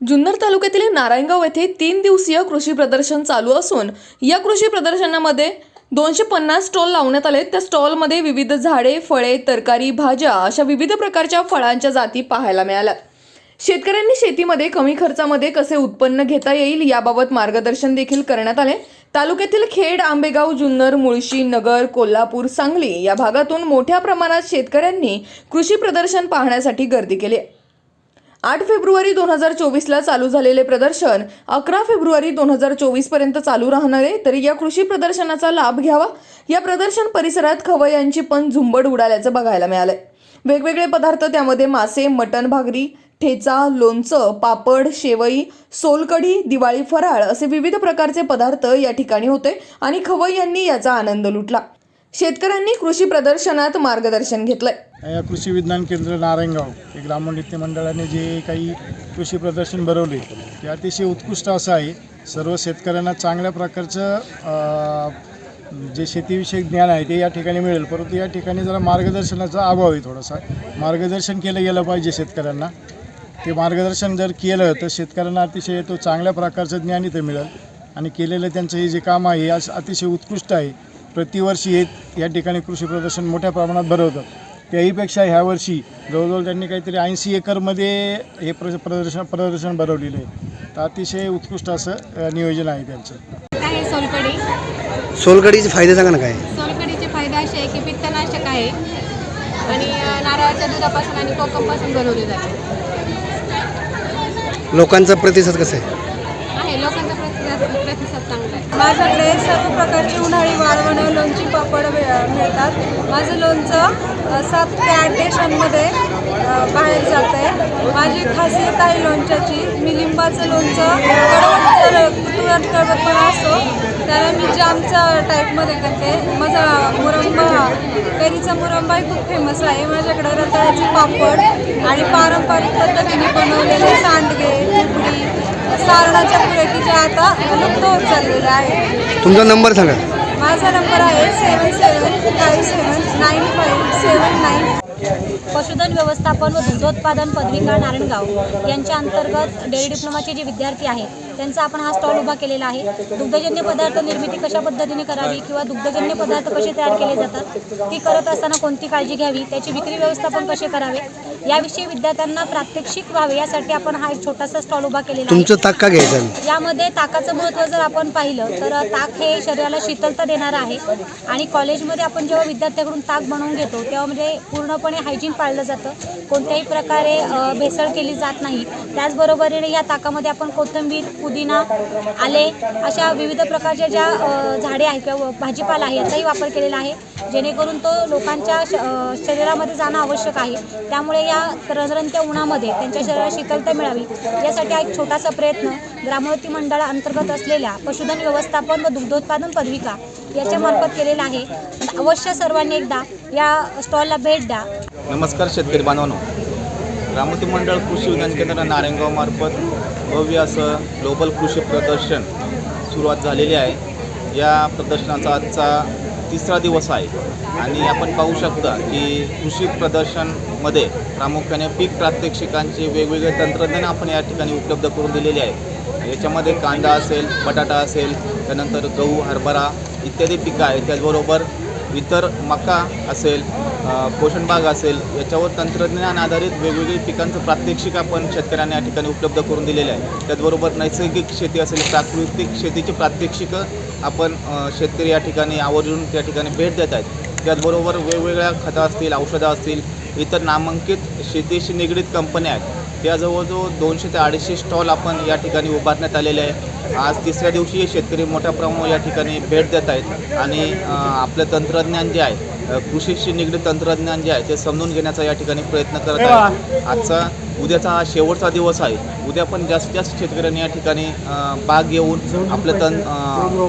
जुन्नर तालुक्यातील नारायणगाव येथे तीन दिवसीय कृषी प्रदर्शन चालू असून या कृषी प्रदर्शनामध्ये दोनशे पन्नास स्टॉल लावण्यात आले त्या स्टॉलमध्ये विविध झाडे फळे तरकारी भाज्या अशा विविध प्रकारच्या फळांच्या जाती पाहायला मिळाल्या. शेतकऱ्यांनी शेतीमध्ये कमी खर्चामध्ये कसे उत्पन्न घेता येईल याबाबत मार्गदर्शन देखील करण्यात आले. तालुक्यातील खेड आंबेगाव जुन्नर मुळशी नगर कोल्हापूर सांगली या भागातून मोठ्या प्रमाणात शेतकऱ्यांनी कृषी प्रदर्शन पाहण्यासाठी गर्दी केली आठ फेब्रुवारी दोन हजार चोवीसला चालू झालेले प्रदर्शन अकरा फेब्रुवारी दोन हजार चोवीसपर्यंत चालू राहणार आहे. तरी या कृषी प्रदर्शनाचा लाभ घ्यावा. या प्रदर्शन परिसरात खवय्यांची पण झुंबड उडाल्याचं बघायला मिळालंय. वेगवेगळे पदार्थ त्यामध्ये मासे मटण भाकरी ठेचा लोणचं पापड शेवई सोलकढी दिवाळी फराळ असे विविध प्रकारचे पदार्थ या ठिकाणी होते आणि खवय्यांनी याचा आनंद लुटला. शेतकऱ्यांनी कृषी प्रदर्शनात मार्गदर्शन घेतलंय. या कृषी विज्ञान केंद्र नारायणगाव हे ग्रामोन्नती मंडळाने जे काही कृषी प्रदर्शन भरवले ते अतिशय उत्कृष्ट असं आहे. सर्व शेतकऱ्यांना चांगल्या प्रकारचं जे शेतीविषयक ज्ञान आहे ते या ठिकाणी मिळेल. परंतु या ठिकाणी जरा मार्गदर्शनाचा अभाव आहे थोडासा. मार्गदर्शन केलं गेलं पाहिजे शेतकऱ्यांना. ते मार्गदर्शन जर केलं तर शेतकऱ्यांना अतिशय तो चांगल्या प्रकारचं ज्ञान इथं मिळेल. आणि केलेलं त्यांचं हे जे काम आहे हे अतिशय उत्कृष्ट आहे. प्रतिवर्षी हे या ठिकाणी कृषी प्रदर्शन मोठ्या प्रमाणात भरवतात. त्याहीपेक्षा ह्या वर्षी जवळजवळ त्यांनी काहीतरी ऐंशी एकरमध्ये हे प्र प्रदर्शन प्रदर्शन भरवलेलं आहे. तर अतिशय उत्कृष्ट असं नियोजन आहे त्यांचं. आहे सोलकढी? सोलकडीचे फायदे सांगा ना काय सोलकढीचे फायदे असे आहे की पित्तनाशक आहे आणि नारळाच्या दुधापासून आणि कोकमपासून बनवले जाते. लोकांचा प्रतिसाद कसा आहे? आहे लोकांचा प्रतिसाद प्रतिसाद चांगला आहे माझ्याकडे सर्व प्रकारची उन्हाळी वाळवणं लोणची पापड मिळतात. माझं लोणचं सात ते आठ देशांमध्ये बाहेर जात आहे माझी खासियत आहे लोणच्याची. मी लिंबाचं लोणचं कडवट कुटुरात कडवटपणा असतो. त्याला मी जामच्या टाईपमध्ये करते. माझा मुरंबा कैरीचा मुरंबाही खूप फेमस आहे. माझ्याकडे रताळ्याचे पापड आणि पारंपरिक पद्धतीने बनवलेले सांडगे तुकडी सारणाच्या ज्या आता लुप्त होत चाललेल्या आहेत. तुमचा नंबर सांगा. माझा नंबर आहे seven seven five seven nine five seven nine. पशुधन व्यवस्थापन व दुग्धोत्पादन पदविका नारायणगाव यांच्या अंतर्गत डेअरी डिप्लोमाचे जे विद्यार्थी आहेत त्यांचा आपण हा स्टॉल उभा केलेला आहे. दुग्धजन्य पदार्थ निर्मिती कशा पद्धतीने करावी किंवा दुग्धजन्य पदार्थ कसे तयार केले जातात ती करत असताना कोणती काळजी घ्यावी त्याची विक्री व्यवस्थापन कसे करावे याविषयी विद्यार्थ्यांना प्रात्यक्षिक व्हावे यासाठी आपण हा एक छोटासा स्टॉल उभा केलेला आहे. तुमचं ताक का घ्यायचं? यामध्ये ताकाचं महत्त्व जर आपण पाहिलं तर ताक हे शरीराला शीतलता देणारं आहे आणि कॉलेजमध्ये आपण जेव्हा विद्यार्थ्याकडून ताक बनवून घेतो तेव्हा म्हणजे पूर्णपणे हायजीन पाळलं जातं. कोणत्याही प्रकारे अ, भेसळ केली जात नाही. त्याचबरोबरीने या ताकामध्ये आपण कोथिंबीर पुदिना आले अशा विविध प्रकारच्या ज्या झाडे आहेत किंवा भाजीपाला आहे याचाही वापर केलेला आहे. जेणेकरून तो लोकांच्या श शरीरामध्ये जाणं आवश्यक आहे. त्यामुळे या रजरंत्या उन्हामध्ये त्यांच्या शरीराला शीतलता मिळावी यासाठी हा एक छोटासा प्रयत्न ग्रामवती मंडळाअंतर्गत असलेल्या पशुधन व्यवस्थापन व दुग्धोत्पादन पदविका याच्यामार्फत केलेला आहे. अवश्य सर्वांनी एकदा या स्टॉलला भेट द्या. नमस्कार शेतकरी बांधवांनो. रामती मंडळ कृषी विज्ञान केंद्र नारायणगावमार्फत भव्य असं ग्लोबल कृषी प्रदर्शन सुरुवात झालेली आहे. या प्रदर्शनाचा आजचा तिसरा दिवस आहे आणि आपण पाहू शकता की कृषी प्रदर्शनमध्ये प्रामुख्याने पीक प्रात्यक्षिकांचे वेगवेगळे तंत्रज्ञान आपण या ठिकाणी उपलब्ध करून दिलेले आहे. याच्यामध्ये कांदा असेल बटाटा असेल त्यानंतर गहू हरभरा इत्यादी पिकं आहेत. त्याचबरोबर इतर मका असेल पोषण भाग असेल याच्यावर तंत्रज्ञान आधारित वेगवेगळी पिकांचं प्रात्यक्षिक आपण शेतकऱ्यांना या ठिकाणी उपलब्ध करून दिलेलं आहे. त्याचबरोबर नैसर्गिक शेती असेल प्राकृतिक शेतीची प्रात्यक्षिकं आपण शेतकरी या ठिकाणी आवर्जून त्या ठिकाणी भेट देत आहेत. त्याचबरोबर वेगवेगळ्या खतं असतील औषधं असतील इतर नामांकित शेतीशी निगडीत कंपन्या आहेत. त्या जवळजवळ दोनशे ते अडीचशे स्टॉल आपण या ठिकाणी उभारण्यात आलेले आहे. आज तिसऱ्या दिवशी शेतकरी मोठ्या प्रमाणावर या ठिकाणी भेट देत आहेत आणि आपलं तंत्रज्ञान जे आहे कृषीशी निगडीत तंत्रज्ञान जे आहे ते समजून घेण्याचा या ठिकाणी प्रयत्न करत आहे. आजचा उद्याचा हा शेवटचा दिवस आहे. उद्या पण जास्तीत जास्त शेतकऱ्यांनी या ठिकाणी भाग घेऊन आपलं तन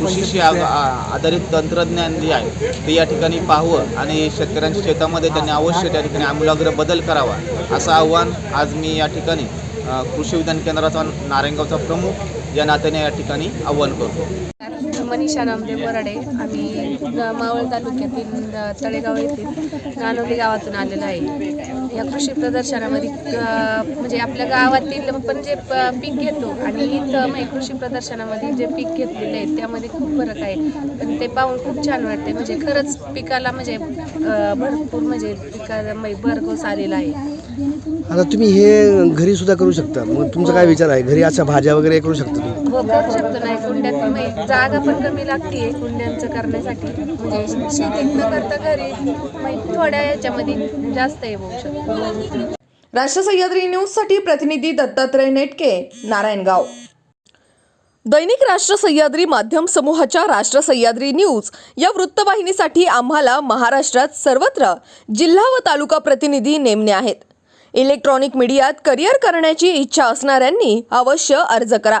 कृषीशी आधारित तंत्रज्ञान जे आहे ते या ठिकाणी पाहावं आणि शेतकऱ्यांच्या शेतामध्ये त्यांनी अवश्य त्या ठिकाणी आमूलाग्र बदल करावा असं आव्हान आज मी या ठिकाणी कृषी विज्ञान केंद्राचा नारायणगावचा प्रमुख या नात्याने या ठिकाणी आव्हान करतो. मनीषा नामदेव वराडे. आम्ही मावळ तालुक्यातील तळेगाव येथील नानोली गावातून आलेलो आहे. या कृषी प्रदर्शनामध्ये म्हणजे आपल्या गावातील पण जे प- पीक घेतो आणि इथं म्हणजे कृषी प्रदर्शनामध्ये जे पीक घेतलेले आहे त्यामध्ये खूप फरक आहे. पण ते पाहून खूप छान वाटते म्हणजे खरंच पिकाला म्हणजे भरपूर म्हणजे पिकाला म्हणजे भरघोस आलेला आहे. आता तुम्ही हे घरी सुद्धा करू शकता. मग तुमचा काय विचार आहे? घरी अशा भाज्या वगैरे करू शकता तुम्ही? हो करू शकतो नाही कुंड्यात जागा पण कमी लागते कुंड्यांचं करण्यासाठी. म्हणजे शेतीत न करता घरी थोड्या याच्यामध्ये जास्त हे होऊ शकतो. राष्ट्र सह्याद्री न्यूजसाठी प्रतिनिधी दत्तात्रय नेटके नारायणगाव. दैनिक राष्ट्र सह्याद्री माध्यम समूहाच्या राष्ट्र सह्याद्री न्यूज या वृत्तवाहिनीसाठी आम्हाला महाराष्ट्रात सर्वत्र जिल्हा व तालुका प्रतिनिधी नेमणे आहेत. इलेक्ट्रॉनिक मीडियात करिअर करण्याची इच्छा असणाऱ्यांनी अवश्य अर्ज करा.